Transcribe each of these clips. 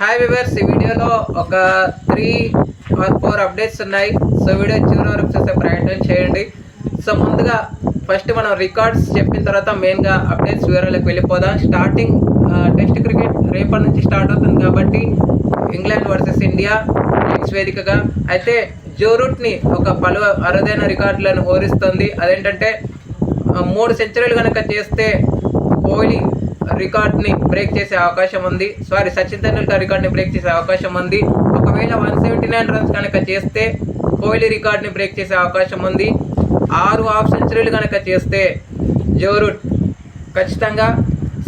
Hi viewers ఈ వీడియోలో ఒక త్రీ ఆర్ ఫోర్ అప్డేట్స్ ఉన్నాయి. సో వీడియో చివరి వరకు చూసే ప్రయత్నం చేయండి. సో ముందుగా ఫస్ట్ మనం రికార్డ్స్ చెప్పిన తర్వాత మెయిన్గా అప్డేట్స్ వివరాలకు వెళ్ళిపోదాం. స్టార్టింగ్ టెస్ట్ క్రికెట్ రేపటి నుంచి స్టార్ట్ అవుతుంది కాబట్టి ఇంగ్లాండ్ వర్సెస్ ఇండియా నెక్స్ట్ వేదికగా. అయితే జో రూట్ని ఒక పలు అరుదైన రికార్డులను హోరిస్తుంది అదేంటంటే మూడు సెంచరీలు కనుక చేస్తే కోహ్లీ రికార్డ్ని బ్రేక్ చేసే అవకాశం ఉంది. సారీ సచిన్ టెండూల్కర్ రికార్డ్ని బ్రేక్ చేసే అవకాశం ఉంది. ఒకవేళ వన్ సెవెంటీ నైన్ రన్స్ కనుక చేస్తే కోహ్లీ రికార్డ్ని బ్రేక్ చేసే అవకాశం ఉంది. ఆరు హాఫ్ సెంచరీలు కనుక చేస్తే జోరుట్ ఖచ్చితంగా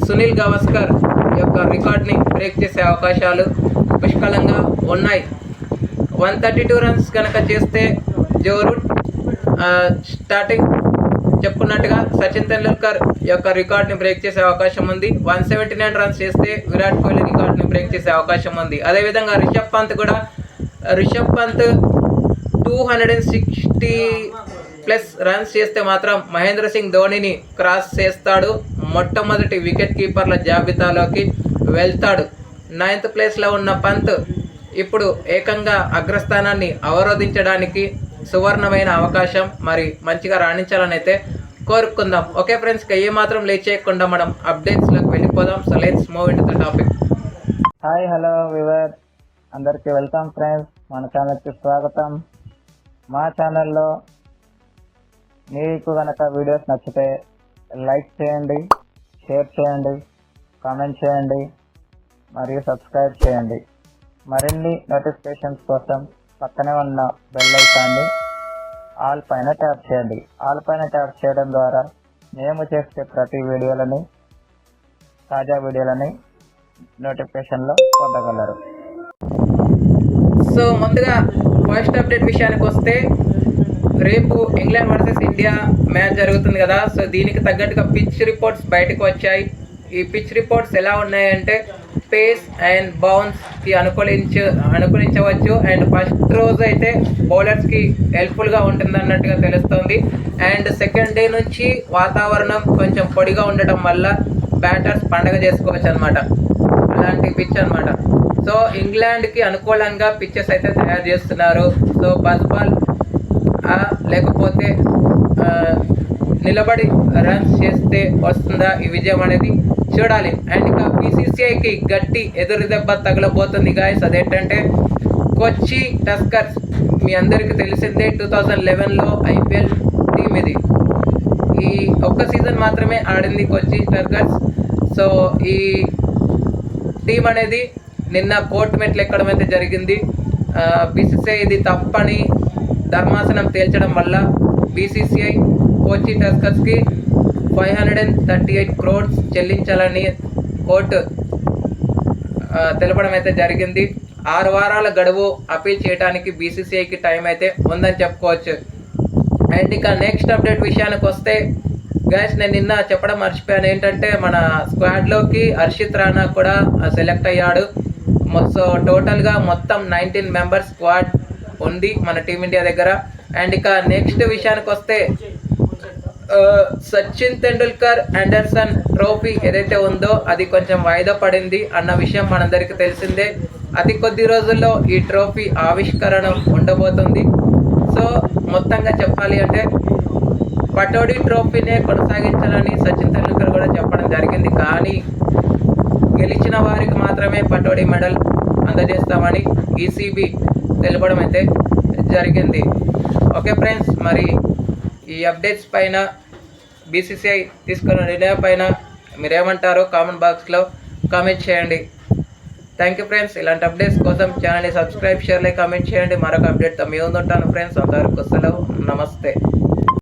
సునీల్ గవస్కర్ యొక్క రికార్డ్ని బ్రేక్ చేసే అవకాశాలు పుష్కలంగా ఉన్నాయి. వన్ థర్టీ టూ రన్స్ కనుక చేస్తే జోరుట్ స్టార్టింగ్ చెప్పుకున్నట్టుగా సచిన్ టెండూల్కర్ యొక్క రికార్డ్ని బ్రేక్ చేసే అవకాశం ఉంది. వన్ సెవెంటీ నైన్ రన్స్ చేస్తే విరాట్ కోహ్లీ రికార్డ్ని బ్రేక్ చేసే అవకాశం ఉంది. అదేవిధంగా రిషబ్ పంత్ కూడా Rishabh Pant two hundred and sixty plus runs చేస్తే మాత్రం మహేంద్ర సింగ్ ధోనిని క్రాస్ చేస్తాడు. మొట్టమొదటి వికెట్ కీపర్ల జాబితాలోకి వెళ్తాడు. నైన్త్ ప్లేస్లో ఉన్న పంత్ ఇప్పుడు ఏకంగా అగ్రస్థానాన్ని అవరోధించడానికి సువర్ణమైన అవకాశం. మరి మంచిగా రాణించాలని అయితే కోరుకుందాం. ఓకే ఫ్రెండ్స్ ఇక ఏ మాత్రం లేట్ చేయకుండా మనం అప్డేట్స్లోకి వెళ్ళిపోదాం. So let's move in the topic hi hello viewer అందరికీ వెల్కమ్ ఫ్రెండ్స్. మన ఛానల్కి స్వాగతం. మా ఛానల్లో మీకు కనుక వీడియోస్ నచ్చితే లైక్ చేయండి షేర్ చేయండి కామెంట్ చేయండి మరియు సబ్స్క్రైబ్ చేయండి. మరిన్ని నోటిఫికేషన్స్ కోసం పక్కనే ఉన్న బెల్ ఐకాన్ని ఆల్ పైన ట్యాప్ చేయండి. ఆల్ పైన ట్యాప్ చేయడం ద్వారా మేము చేసే ప్రతి వీడియోలని తాజా వీడియోలని నోటిఫికేషన్లో పొందగలరు. సో ముందుగా ఫస్ట్ అప్డేట్ విషయానికి వస్తే రేపు ఇంగ్లాండ్ వర్సెస్ ఇండియా మ్యాచ్ జరుగుతుంది కదా. సో దీనికి తగ్గట్టుగా పిచ్ రిపోర్ట్స్ బయటకు వచ్చాయి. ఈ పిచ్ రిపోర్ట్స్ ఎలా ఉన్నాయంటే పేస్ అండ్ బౌన్స్కి అనుకూలించ అనుకూలించవచ్చు. అండ్ ఫస్ట్ రోజు అయితే బౌలర్స్కి హెల్ప్ఫుల్గా ఉంటుంది అన్నట్టుగా తెలుస్తుంది. అండ్ సెకండ్ డే నుంచి వాతావరణం కొంచెం పొడిగా ఉండటం వల్ల బ్యాటర్స్ పండగ చేసుకోవచ్చు అనమాట అలాంటి పిచ్ అనమాట సో ఇంగ్లాండ్కి అనుకూలంగా పిచ్చెస్ అయితే తయారు చేస్తున్నారు. సో బస్ బాల్ లేకపోతే నిలబడి రన్స్ చేస్తే వస్తుందా ఈ విజయం అనేది చూడాలి. అండ్ ఇంకా బీసీసీఐకి గట్టి ఎదురు దెబ్బ తగలబోతుంది గాయస్ అదేంటంటే కొచ్చి టస్కర్స్. మీ అందరికీ తెలిసిందే టూ థౌజండ్ లెవెన్లో ఐపీఎల్ టీం ఇది. ఈ ఒక్క సీజన్ మాత్రమే ఆడింది కొచ్చి టస్కర్స్. సో ఈ టీం అనేది నిన్న కోర్టు మెట్లు ఎక్కడం అయితే జరిగింది. బీసీసీఐ ఇది తప్పని ధర్మాసనం తేల్చడం వల్ల BCCI Kochi టస్కర్స్కి five hundred and thirty eight crores చెల్లించాలని కోర్టు తెలపడం అయితే జరిగింది. ఆరు వారాల గడువు అపీల్ చేయడానికి బీసీసీఐకి టైం అయితే ఉందని చెప్పుకోవచ్చు. అండ్ ఇక నెక్స్ట్ అప్డేట్ విషయానికి వస్తే గ్యాస్ నేను నిన్న చెప్పడం మర్చిపోయాను. ఏంటంటే మన స్క్వాడ్లోకి హర్షిత్ రాణా కూడా సెలెక్ట్ అయ్యాడు. సో టోటల్గా మొత్తం నైన్టీన్ మెంబర్స్ స్క్వాడ్ ఉంది మన టీమిండియా దగ్గర. అండ్ ఇక నెక్స్ట్ విషయానికి వస్తే సచిన్ తెండూల్కర్ అండర్సన్ ట్రోఫీ ఏదైతే ఉందో అది కొంచెం వాయిదా పడింది అన్న విషయం మనందరికీ తెలిసిందే. అతి కొద్ది రోజుల్లో ఈ ట్రోఫీ ఆవిష్కరణ ఉండబోతుంది. సో మొత్తంగా చెప్పాలి అంటే పటోడి ట్రోఫీనే కొనసాగించాలని సచిన్ తెండూల్కర్ కూడా చెప్పడం జరిగింది. కానీ గెలిచిన వారికి మాత్రమే పటోడి మెడల్ అందజేస్తామని ఈసీబీ తెలపడం అయితే జరిగింది. ఓకే ఫ్రెండ్స్ మరి ఈ అప్డేట్స్ పైన బీసీసీఐ తీసుకున్న నిర్ణయం పైన మీరేమంటారో కామెంట్ బాక్స్లో కామెంట్ చేయండి. థ్యాంక్ యూ ఫ్రెండ్స్ ఇలాంటి అప్డేట్స్ కోసం ఛానల్ని సబ్స్క్రైబ్ షేర్లే కామెంట్ చేయండి. మరొక అప్డేట్తో మీ ముందుంటాను ఫ్రెండ్స్ అంతవరకు సెలవు. నమస్తే.